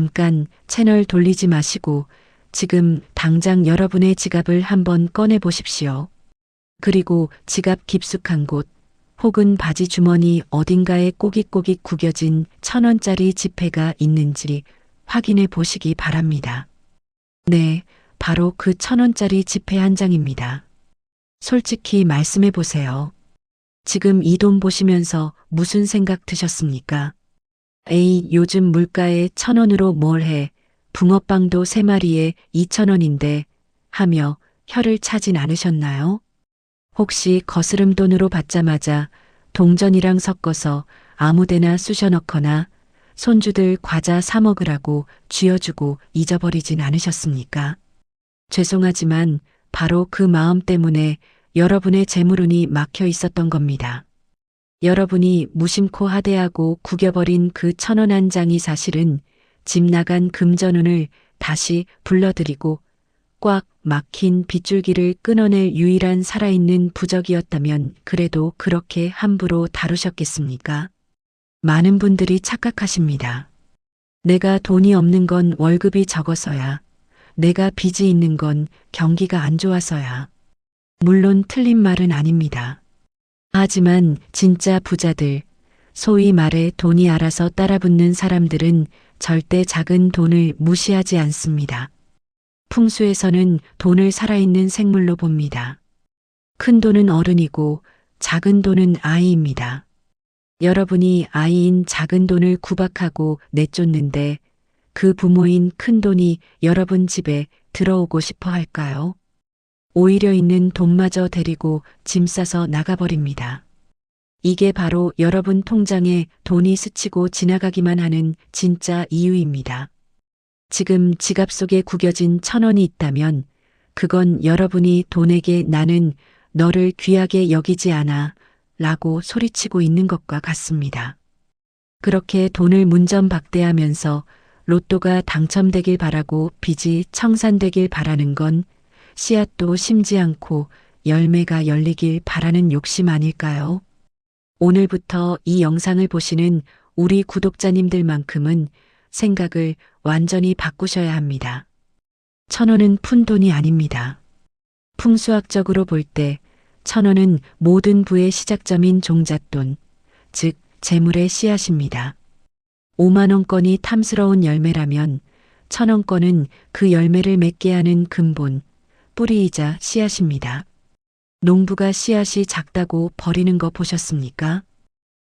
잠깐 채널 돌리지 마시고 지금 당장 여러분의 지갑을 한번 꺼내 보십시오. 그리고 지갑 깊숙한 곳 혹은 바지 주머니 어딘가에 꼬깃꼬깃 구겨진 천 원짜리 지폐가 있는지 확인해 보시기 바랍니다. 네, 바로 그 천 원짜리 지폐 한 장입니다. 솔직히 말씀해 보세요. 지금 이 돈 보시면서 무슨 생각 드셨습니까? 에이, 요즘 물가에 천 원으로 뭘 해? 붕어빵도 세 마리에 이천 원인데 하며 혀를 차진 않으셨나요? 혹시 거스름 돈으로 받자마자 동전이랑 섞어서 아무데나 쑤셔 넣거나 손주들 과자 사 먹으라고 쥐어주고 잊어버리진 않으셨습니까? 죄송하지만 바로 그 마음 때문에 여러분의 재물운이 막혀 있었던 겁니다. 여러분이 무심코 하대하고 구겨버린 그 천원 한 장이 사실은 집 나간 금전운을 다시 불러들이고 꽉 막힌 빗줄기를 끊어낼 유일한 살아있는 부적이었다면 그래도 그렇게 함부로 다루셨겠습니까? 많은 분들이 착각하십니다. 내가 돈이 없는 건 월급이 적어서야, 내가 빚이 있는 건 경기가 안 좋아서야. 물론 틀린 말은 아닙니다. 하지만 진짜 부자들, 소위 말해 돈이 알아서 따라붙는 사람들은 절대 작은 돈을 무시하지 않습니다. 풍수에서는 돈을 살아있는 생물로 봅니다. 큰 돈은 어른이고 작은 돈은 아이입니다. 여러분이 아이인 작은 돈을 구박하고 내쫓는데 그 부모인 큰 돈이 여러분 집에 들어오고 싶어 할까요? 오히려 있는 돈마저 데리고 짐 싸서 나가버립니다. 이게 바로 여러분 통장에 돈이 스치고 지나가기만 하는 진짜 이유입니다. 지금 지갑 속에 구겨진 천 원이 있다면 그건 여러분이 돈에게 나는 너를 귀하게 여기지 않아 라고 소리치고 있는 것과 같습니다. 그렇게 돈을 문전박대하면서 로또가 당첨되길 바라고 빚이 청산되길 바라는 건 씨앗도 심지 않고 열매가 열리길 바라는 욕심 아닐까요? 오늘부터 이 영상을 보시는 우리 구독자님들만큼은 생각을 완전히 바꾸셔야 합니다. 천 원은 푼 돈이 아닙니다. 풍수학적으로 볼 때 천 원은 모든 부의 시작점인 종잣돈, 즉 재물의 씨앗입니다. 5만 원권이 탐스러운 열매라면 천 원권은 그 열매를 맺게 하는 근본, 뿌리이자 씨앗입니다. 농부가 씨앗이 작다고 버리는 거 보셨습니까?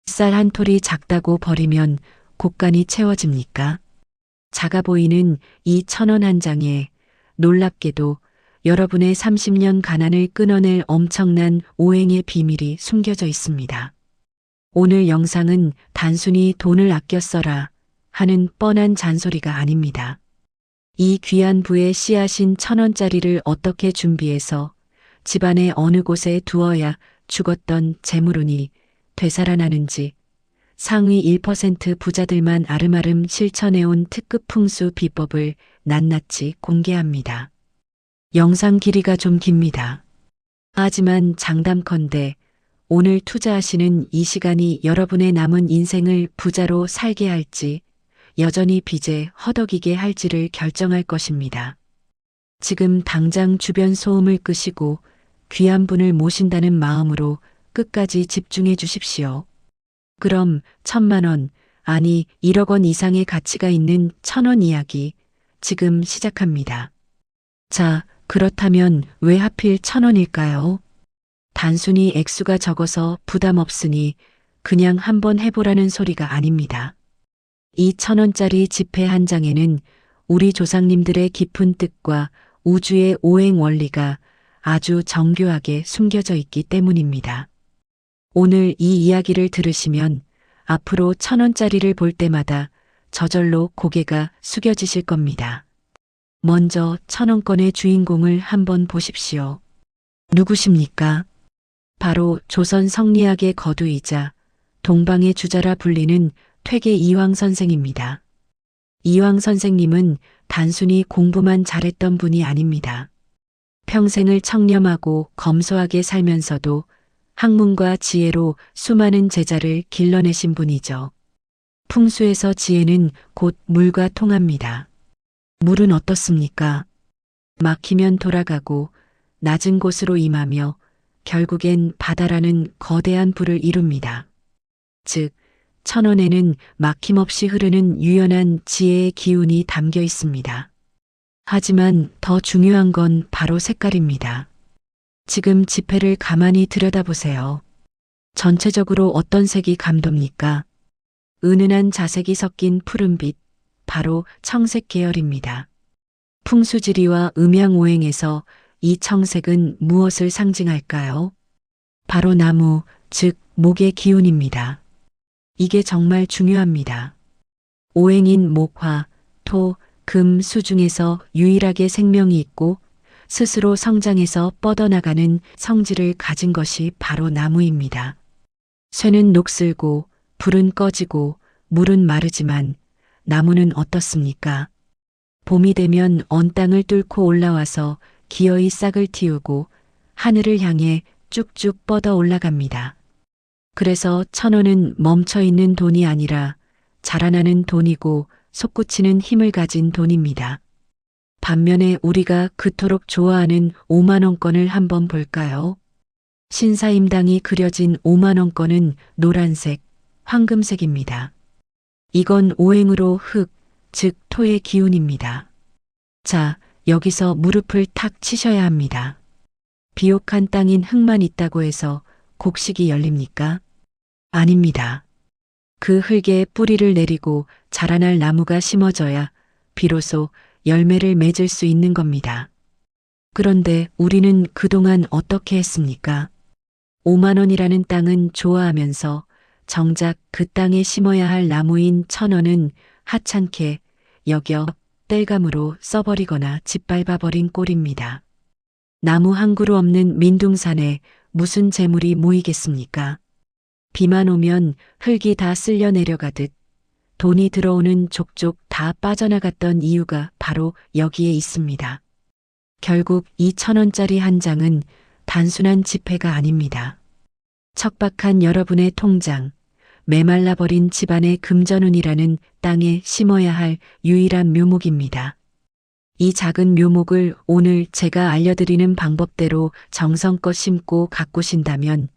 쌀 한 톨이 작다고 버리면 곡간이 채워집니까? 작아 보이는 이 천 원 한 장에 놀랍게도 여러분의 30년 가난을 끊어낼 엄청난 오행의 비밀이 숨겨져 있습니다. 오늘 영상은 단순히 돈을 아껴 써라 하는 뻔한 잔소리가 아닙니다. 이 귀한 부의 씨앗인 천 원짜리를 어떻게 준비해서 집안의 어느 곳에 두어야 죽었던 재물운이 되살아나는지 상위 1% 부자들만 아름아름 실천해온 특급 풍수 비법을 낱낱이 공개합니다. 영상 길이가 좀 깁니다. 하지만 장담컨대 오늘 투자하시는 이 시간이 여러분의 남은 인생을 부자로 살게 할지 여전히 빚에 허덕이게 할지를 결정할 것입니다. 지금 당장 주변 소음을 끄시고 귀한 분을 모신다는 마음으로 끝까지 집중해 주십시오. 그럼 천만 원, 아니 1억 원 이상의 가치가 있는 천 원 이야기 지금 시작합니다. 자, 그렇다면 왜 하필 천 원일까요? 단순히 액수가 적어서 부담 없으니 그냥 한번 해보라는 소리가 아닙니다. 이천 원짜리 지폐 한 장에는 우리 조상님들의 깊은 뜻과 우주의 오행 원리가 아주 정교하게 숨겨져 있기 때문입니다. 오늘 이 이야기를 들으시면 앞으로 천 원짜리를 볼 때마다 저절로 고개가 숙여지실 겁니다. 먼저 천 원권의 주인공을 한번 보십시오. 누구십니까? 바로 조선 성리학의 거두이자 동방의 주자라 불리는 퇴계 이황 선생입니다. 이황 선생님은 단순히 공부만 잘했던 분이 아닙니다. 평생을 청렴하고 검소하게 살면서도 학문과 지혜로 수많은 제자를 길러내신 분이죠. 풍수에서 지혜는 곧 물과 통합니다. 물은 어떻습니까? 막히면 돌아가고 낮은 곳으로 임하며 결국엔 바다라는 거대한 불을 이룹니다. 즉, 천원에는 막힘없이 흐르는 유연한 지혜의 기운이 담겨 있습니다. 하지만 더 중요한 건 바로 색깔입니다. 지금 지폐를 가만히 들여다보세요. 전체적으로 어떤 색이 감돕니까? 은은한 자색이 섞인 푸른빛, 바로 청색 계열입니다. 풍수지리와 음양오행에서 이 청색은 무엇을 상징할까요? 바로 나무, 즉 목의 기운입니다. 이게 정말 중요합니다. 오행인 목화, 토, 금, 수 중에서 유일하게 생명이 있고 스스로 성장해서 뻗어나가는 성질을 가진 것이 바로 나무입니다. 쇠는 녹슬고 불은 꺼지고 물은 마르지만 나무는 어떻습니까? 봄이 되면 언 땅을 뚫고 올라와서 기어이 싹을 틔우고 하늘을 향해 쭉쭉 뻗어 올라갑니다. 그래서 천 원은 멈춰 있는 돈이 아니라 자라나는 돈이고 솟구치는 힘을 가진 돈입니다. 반면에 우리가 그토록 좋아하는 5만원권을 한번 볼까요? 신사임당이 그려진 5만원권은 노란색, 황금색입니다. 이건 오행으로 흙, 즉 토의 기운입니다. 자, 여기서 무릎을 탁 치셔야 합니다. 비옥한 땅인 흙만 있다고 해서 곡식이 열립니까? 아닙니다. 그 흙에 뿌리를 내리고 자라날 나무가 심어져야 비로소 열매를 맺을 수 있는 겁니다. 그런데 우리는 그동안 어떻게 했습니까? 5만 원이라는 땅은 좋아하면서 정작 그 땅에 심어야 할 나무인 천 원은 하찮게 여겨 땔감으로 써버리거나 짓밟아버린 꼴입니다. 나무 한 그루 없는 민둥산에 무슨 재물이 모이겠습니까? 비만 오면 흙이 다 쓸려 내려가듯 돈이 들어오는 족족 다 빠져나갔던 이유가 바로 여기에 있습니다. 결국 이 천원짜리 한 장은 단순한 지폐가 아닙니다. 척박한 여러분의 통장, 메말라버린 집안의 금전운이라는 땅에 심어야 할 유일한 묘목입니다. 이 작은 묘목을 오늘 제가 알려드리는 방법대로 정성껏 심고 가꾸신다면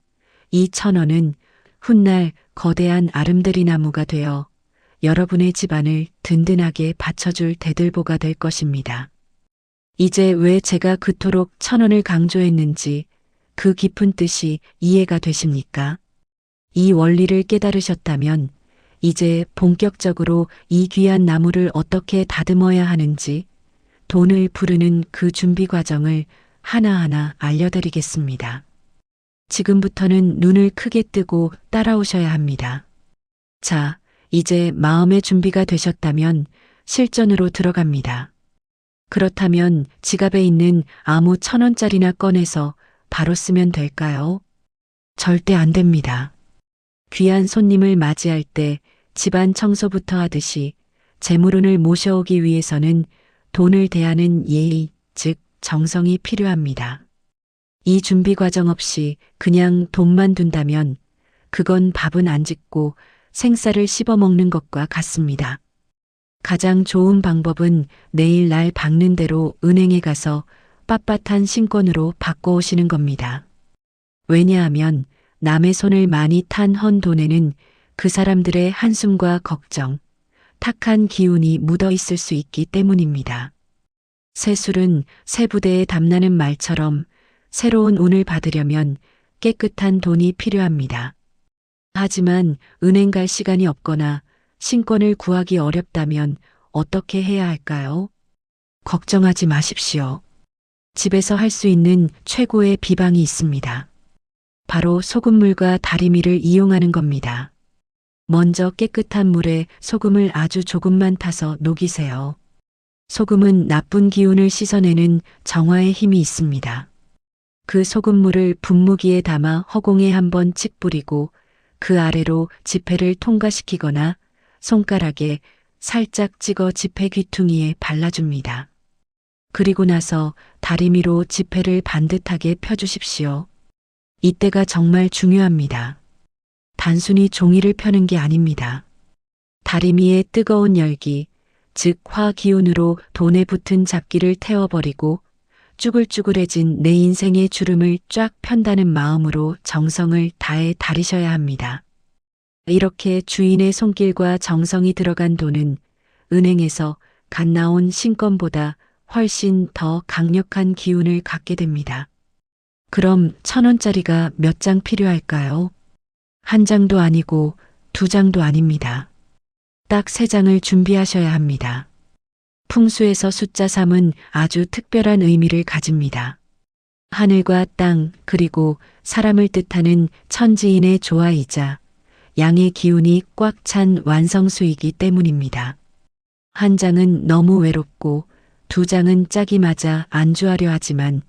이 천원은 훗날 거대한 아름드리 나무가 되어 여러분의 집안을 든든하게 받쳐줄 대들보가 될 것입니다. 이제 왜 제가 그토록 천원을 강조했는지 그 깊은 뜻이 이해가 되십니까? 이 원리를 깨달으셨다면 이제 본격적으로 이 귀한 나무를 어떻게 다듬어야 하는지 돈을 부르는 그 준비 과정을 하나하나 알려드리겠습니다. 지금부터는 눈을 크게 뜨고 따라오셔야 합니다. 자, 이제 마음의 준비가 되셨다면 실전으로 들어갑니다. 그렇다면 지갑에 있는 아무 천 원짜리나 꺼내서 바로 쓰면 될까요? 절대 안 됩니다. 귀한 손님을 맞이할 때 집안 청소부터 하듯이 재물운을 모셔오기 위해서는 돈을 대하는 예의, 즉 정성이 필요합니다. 이 준비 과정 없이 그냥 돈만 둔다면 그건 밥은 안 짓고 생쌀을 씹어 먹는 것과 같습니다. 가장 좋은 방법은 내일 날 박는 대로 은행에 가서 빳빳한 신권으로 바꿔오시는 겁니다. 왜냐하면 남의 손을 많이 탄 헌 돈에는 그 사람들의 한숨과 걱정, 탁한 기운이 묻어 있을 수 있기 때문입니다. 새술은 새 부대에 담나는 말처럼 새로운 운을 받으려면 깨끗한 돈이 필요합니다. 하지만 은행 갈 시간이 없거나 신권을 구하기 어렵다면 어떻게 해야 할까요? 걱정하지 마십시오. 집에서 할 수 있는 최고의 비방이 있습니다. 바로 소금물과 다리미를 이용하는 겁니다. 먼저 깨끗한 물에 소금을 아주 조금만 타서 녹이세요. 소금은 나쁜 기운을 씻어내는 정화의 힘이 있습니다. 그 소금물을 분무기에 담아 허공에 한번 찍 뿌리고 그 아래로 지폐를 통과시키거나 손가락에 살짝 찍어 지폐 귀퉁이에 발라줍니다. 그리고 나서 다리미로 지폐를 반듯하게 펴주십시오. 이때가 정말 중요합니다. 단순히 종이를 펴는 게 아닙니다. 다리미의 뜨거운 열기, 즉 화 기운으로 돈에 붙은 잡기를 태워버리고 쭈글쭈글해진 내 인생의 주름을 쫙 편다는 마음으로 정성을 다해 다리셔야 합니다. 이렇게 주인의 손길과 정성이 들어간 돈은 은행에서 갓 나온 신권보다 훨씬 더 강력한 기운을 갖게 됩니다. 그럼 천 원짜리가 몇 장 필요할까요? 한 장도 아니고 두 장도 아닙니다. 딱 세 장을 준비하셔야 합니다. 풍수에서 숫자 3은 아주 특별한 의미를 가집니다. 하늘과 땅 그리고 사람을 뜻하는 천지인의 조화이자 양의 기운이 꽉 찬 완성수이기 때문입니다. 한 장은 너무 외롭고 두 장은 짝이 맞아 안주하려 하지만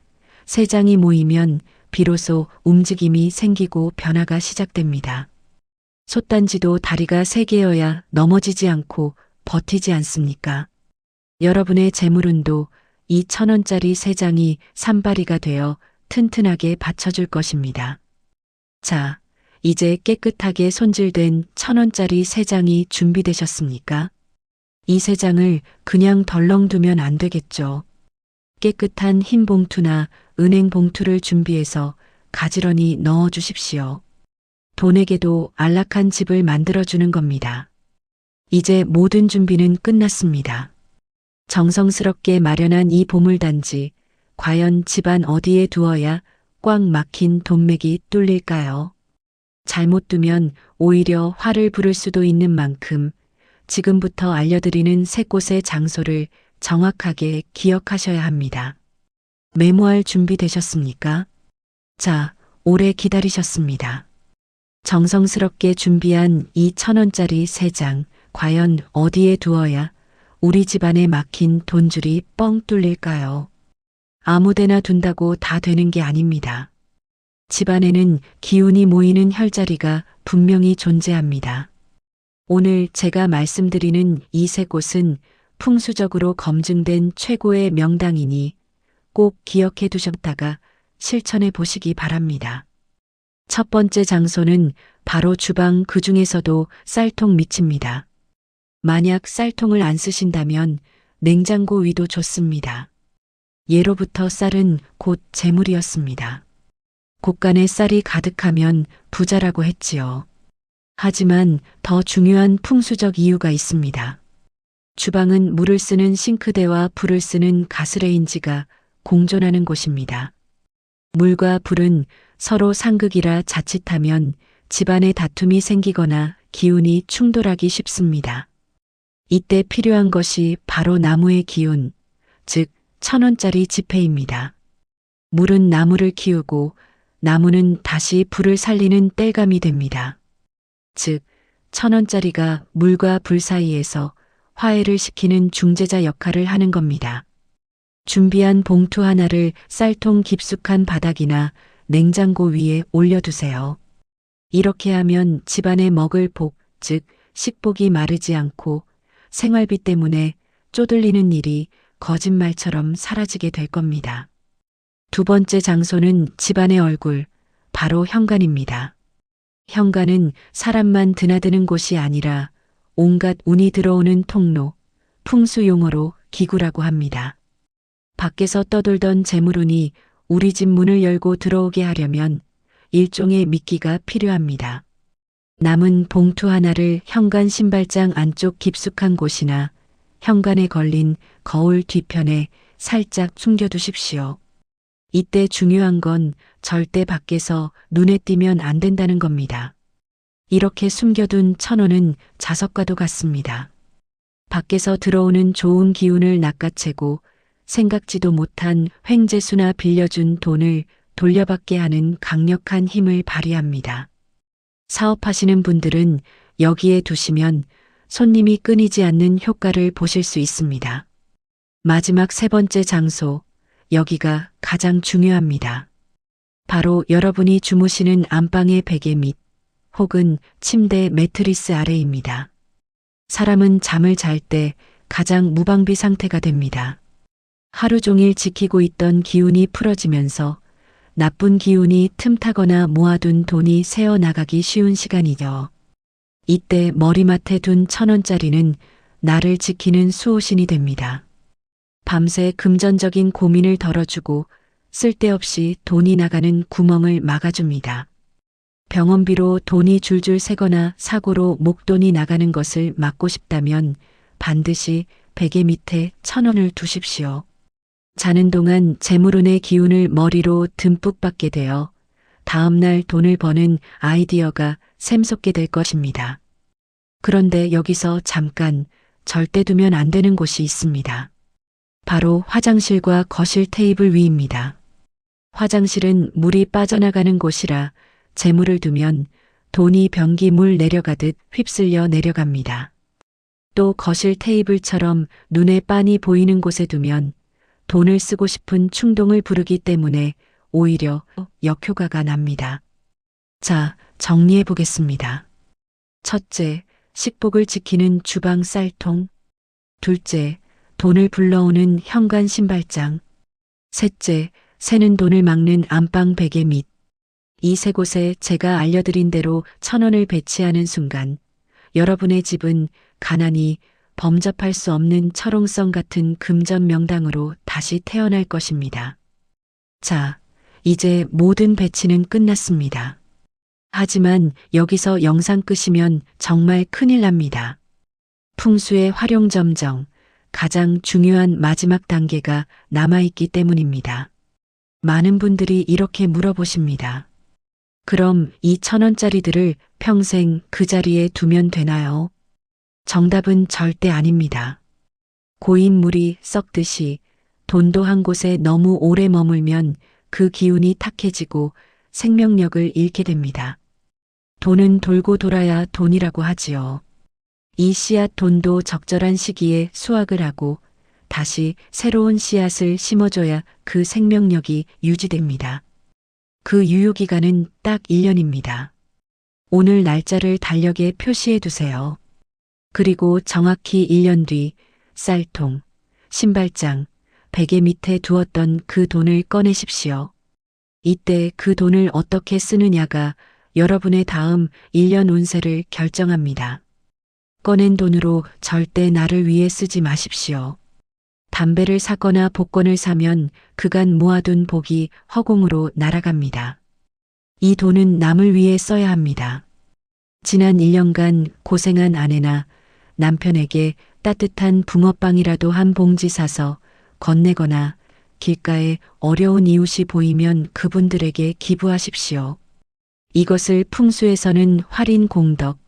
세 장이 모이면 비로소 움직임이 생기고 변화가 시작됩니다. 솥단지도 다리가 세 개여야 넘어지지 않고 버티지 않습니까? 여러분의 재물운도 이 천원짜리 세 장이 산바리가 되어 튼튼하게 받쳐줄 것입니다. 자, 이제 깨끗하게 손질된 천원짜리 세 장이 준비되셨습니까? 이 세 장을 그냥 덜렁 두면 안 되겠죠. 깨끗한 흰 봉투나 은행 봉투를 준비해서 가지런히 넣어 주십시오. 돈에게도 안락한 집을 만들어 주는 겁니다. 이제 모든 준비는 끝났습니다. 정성스럽게 마련한 이 보물단지, 과연 집안 어디에 두어야 꽉 막힌 돈맥이 뚫릴까요? 잘못 두면 오히려 화를 부를 수도 있는 만큼 지금부터 알려드리는 세 곳의 장소를 정확하게 기억하셔야 합니다. 메모할 준비 되셨습니까? 자, 오래 기다리셨습니다. 정성스럽게 준비한 이 천원짜리 세 장, 과연 어디에 두어야 우리 집안에 막힌 돈줄이 뻥 뚫릴까요? 아무데나 둔다고 다 되는 게 아닙니다. 집안에는 기운이 모이는 혈자리가 분명히 존재합니다. 오늘 제가 말씀드리는 이 세 곳은 풍수적으로 검증된 최고의 명당이니 꼭 기억해 두셨다가 실천해 보시기 바랍니다. 첫 번째 장소는 바로 주방 그 중에서도 쌀통 밑입니다. 만약 쌀통을 안 쓰신다면 냉장고 위도 좋습니다. 예로부터 쌀은 곧 재물이었습니다. 곳간에 쌀이 가득하면 부자라고 했지요. 하지만 더 중요한 풍수적 이유가 있습니다. 주방은 물을 쓰는 싱크대와 불을 쓰는 가스레인지가 공존하는 곳입니다. 물과 불은 서로 상극이라 자칫하면 집안에 다툼이 생기거나 기운이 충돌하기 쉽습니다. 이때 필요한 것이 바로 나무의 기운, 즉 천원짜리 지폐입니다. 물은 나무를 키우고 나무는 다시 불을 살리는 땔감이 됩니다. 즉, 천원짜리가 물과 불 사이에서 화해를 시키는 중재자 역할을 하는 겁니다. 준비한 봉투 하나를 쌀통 깊숙한 바닥이나 냉장고 위에 올려두세요. 이렇게 하면 집안에 먹을 복, 즉 식복이 마르지 않고 생활비 때문에 쪼들리는 일이 거짓말처럼 사라지게 될 겁니다. 두 번째 장소는 집안의 얼굴, 바로 현관입니다. 현관은 사람만 드나드는 곳이 아니라 온갖 운이 들어오는 통로, 풍수 용어로 기구라고 합니다. 밖에서 떠돌던 재물운이 우리 집 문을 열고 들어오게 하려면 일종의 미끼가 필요합니다. 남은 봉투 하나를 현관 신발장 안쪽 깊숙한 곳이나 현관에 걸린 거울 뒤편에 살짝 숨겨두십시오. 이때 중요한 건 절대 밖에서 눈에 띄면 안 된다는 겁니다. 이렇게 숨겨둔 천원은 자석과도 같습니다. 밖에서 들어오는 좋은 기운을 낚아채고 생각지도 못한 횡재수나 빌려준 돈을 돌려받게 하는 강력한 힘을 발휘합니다. 사업하시는 분들은 여기에 두시면 손님이 끊이지 않는 효과를 보실 수 있습니다. 마지막 세 번째 장소, 여기가 가장 중요합니다. 바로 여러분이 주무시는 안방의 베개 밑 혹은 침대 매트리스 아래입니다. 사람은 잠을 잘 때 가장 무방비 상태가 됩니다. 하루 종일 지키고 있던 기운이 풀어지면서 나쁜 기운이 틈타거나 모아둔 돈이 새어나가기 쉬운 시간이죠. 이때 머리맡에 둔 천 원짜리는 나를 지키는 수호신이 됩니다. 밤새 금전적인 고민을 덜어주고 쓸데없이 돈이 나가는 구멍을 막아줍니다. 병원비로 돈이 줄줄 새거나 사고로 목돈이 나가는 것을 막고 싶다면 반드시 베개 밑에 천 원을 두십시오. 자는 동안 재물운의 기운을 머리로 듬뿍 받게 되어 다음날 돈을 버는 아이디어가 샘솟게 될 것입니다. 그런데 여기서 잠깐 절대 두면 안 되는 곳이 있습니다. 바로 화장실과 거실 테이블 위입니다. 화장실은 물이 빠져나가는 곳이라 재물을 두면 돈이 변기 물 내려가듯 휩쓸려 내려갑니다. 또 거실 테이블처럼 눈에 빤히 보이는 곳에 두면 돈을 쓰고 싶은 충동을 부르기 때문에 오히려 역효과가 납니다. 자, 정리해 보겠습니다. 첫째, 식복을 지키는 주방 쌀통. 둘째, 돈을 불러오는 현관 신발장. 셋째, 새는 돈을 막는 안방 베개 밑. 이 세 곳에 제가 알려드린 대로 천 원을 배치하는 순간 여러분의 집은 가난이 범접할 수 없는 철옹성 같은 금전 명당으로 다시 태어날 것입니다. 자, 이제 모든 배치는 끝났습니다. 하지만 여기서 영상 끄시면 정말 큰일 납니다. 풍수의 활용 점정, 가장 중요한 마지막 단계가 남아있기 때문입니다. 많은 분들이 이렇게 물어보십니다. 그럼 이 천원짜리들을 평생 그 자리에 두면 되나요? 정답은 절대 아닙니다. 고인 물이 썩듯이 돈도 한 곳에 너무 오래 머물면 그 기운이 탁해지고 생명력을 잃게 됩니다. 돈은 돌고 돌아야 돈이라고 하지요. 이 씨앗 돈도 적절한 시기에 수확을 하고 다시 새로운 씨앗을 심어줘야 그 생명력이 유지됩니다. 그 유효기간은 딱 1년입니다. 오늘 날짜를 달력에 표시해 두세요. 그리고 정확히 1년 뒤 쌀통, 신발장, 베개 밑에 두었던 그 돈을 꺼내십시오. 이때 그 돈을 어떻게 쓰느냐가 여러분의 다음 1년 운세를 결정합니다. 꺼낸 돈으로 절대 나를 위해 쓰지 마십시오. 담배를 사거나 복권을 사면 그간 모아둔 복이 허공으로 날아갑니다. 이 돈은 남을 위해 써야 합니다. 지난 1년간 고생한 아내나 남편에게 따뜻한 붕어빵이라도 한 봉지 사서 건네거나 길가에 어려운 이웃이 보이면 그분들에게 기부하십시오. 이것을 풍수에서는 활인 공덕,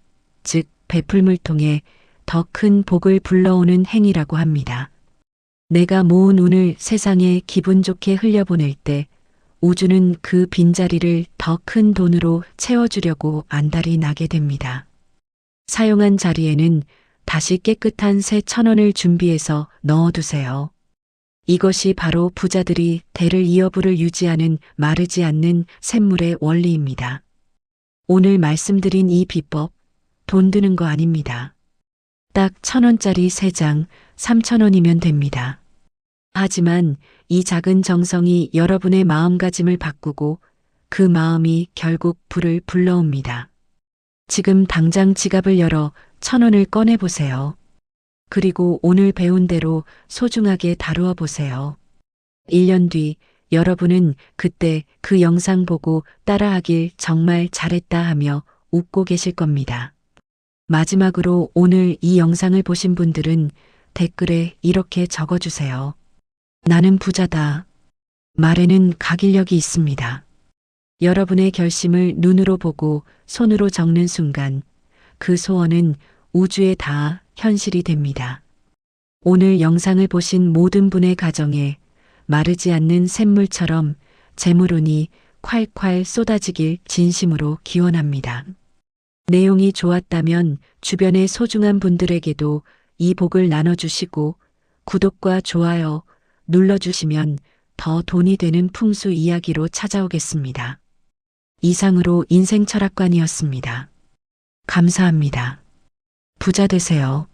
즉 베풀물 통해 더 큰 복을 불러오는 행위라고 합니다. 내가 모은 운을 세상에 기분 좋게 흘려보낼 때 우주는 그 빈자리를 더 큰 돈으로 채워주려고 안달이 나게 됩니다. 사용한 자리에는 다시 깨끗한 새 천원을 준비해서 넣어두세요. 이것이 바로 부자들이 대를 이어부를 유지하는 마르지 않는 샘물의 원리입니다. 오늘 말씀드린 이 비법, 돈 드는 거 아닙니다. 딱 천 원짜리 세 장, 삼천 원이면 됩니다. 하지만 이 작은 정성이 여러분의 마음가짐을 바꾸고 그 마음이 결국 불을 불러옵니다. 지금 당장 지갑을 열어 천 원을 꺼내 보세요. 그리고 오늘 배운 대로 소중하게 다루어 보세요. 1년 뒤 여러분은 그때 그 영상 보고 따라하길 정말 잘했다 하며 웃고 계실 겁니다. 마지막으로 오늘 이 영상을 보신 분들은 댓글에 이렇게 적어주세요. 나는 부자다. 말에는 각인력이 있습니다. 여러분의 결심을 눈으로 보고 손으로 적는 순간 그 소원은 우주에 닿아 현실이 됩니다. 오늘 영상을 보신 모든 분의 가정에 마르지 않는 샘물처럼 재물운이 콸콸 쏟아지길 진심으로 기원합니다. 내용이 좋았다면 주변의 소중한 분들에게도 이 복을 나눠주시고 구독과 좋아요 눌러주시면 더 돈이 되는 풍수 이야기로 찾아오겠습니다. 이상으로 인생 철학관이었습니다. 감사합니다. 부자 되세요.